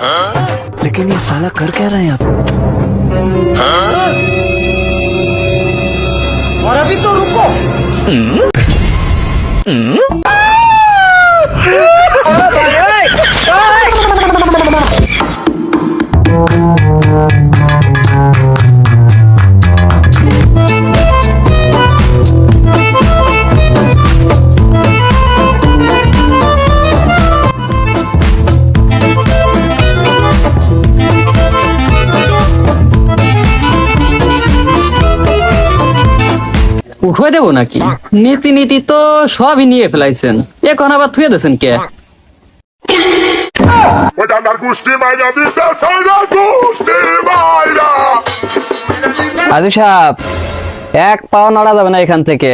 लेकिन ये साला कर क्या रहे हैं आप हाँ? और अभी तो रुको हुँ? हुँ? উঠে দেবো নাকি? নীতি নীতি তো সবই নিয়ে ফেলাইছেন। এখন আবার থুয়ে দিয়েছেন কে? আজি সাহেব এক পাও নড়া যাবে না এখান থেকে।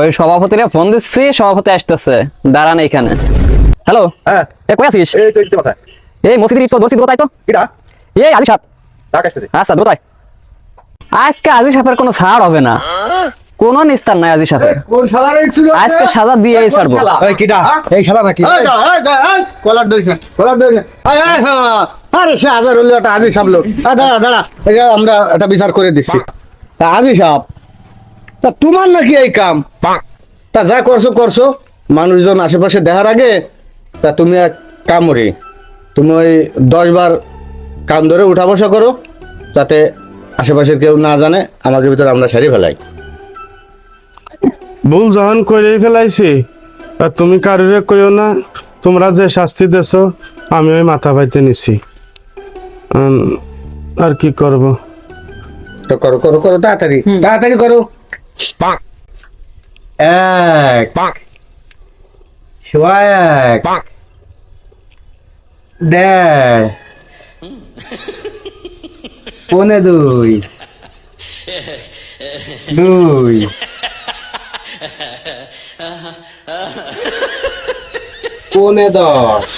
ওই সভাপতিরা ফোন দিচ্ছি সভাপতি আসতেছে। দাঁড়ান এখানে। হ্যালো হ্যাঁ। এ কই আছিস? এই তো মাথায় এই মসজিদের ইপসো বলছি তাই তো? কিটা? এই আজি সাহেব। ডাক আসতেছে। আচ্ছা দ্রুতাই আজকে আজি সাহেবের কোনো ছাড় হবে না। কোনো নিস্তার নাই আজি সাথে। কোন রেট ছিল আজকে সাজা দিয়েই ছাড়বো। এই কিটা? এই শালা নাকি? এই এই এই, কলার না, কলার। এই, এই, হ্যাঁ, আরে সে হাজার হলো একটা আদি সাহেব লোক। এই দাঁড়া দাঁড়া এই আমরা একটা বিচার করে দিচ্ছি। তা আদি সাহেব তা তোমার নাকি এই কাম? তা যা করছ করছ। মানুষজন আশেপাশে দেখার আগে তা তুমি এক কামড়ি তুমি ওই দশ বার কান ধরে উঠা বসা করো যাতে আশেপাশের কেউ না জানে আমাকে ভিতরে আমরা সারি ফেলাই। ভুল যখন করে ফেলাইছি আর তুমি কারোরে কইও না তোমরা যে শাস্তি দেছো আমি ওই মাথা পাইতে নিছি। উম, আর কি করব? তো করো করো করো তাড়াতাড়ি তাড়াতাড়ি করো। এক। সোয়া এক। দেড়। পনে দুই। দুই। পনে দশ?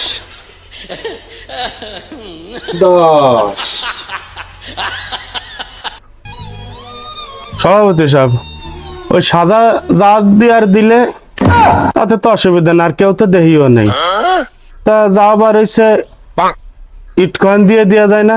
দশ। সভাপতি সাহেব ওই সাজা যা দিয়ার দিলে তাতে তো অসুবিধা না আর কেউ তো দেহিও নেই। তা যা বার হইছে ইট কয়েন দিয়ে দেওয়া যায় না?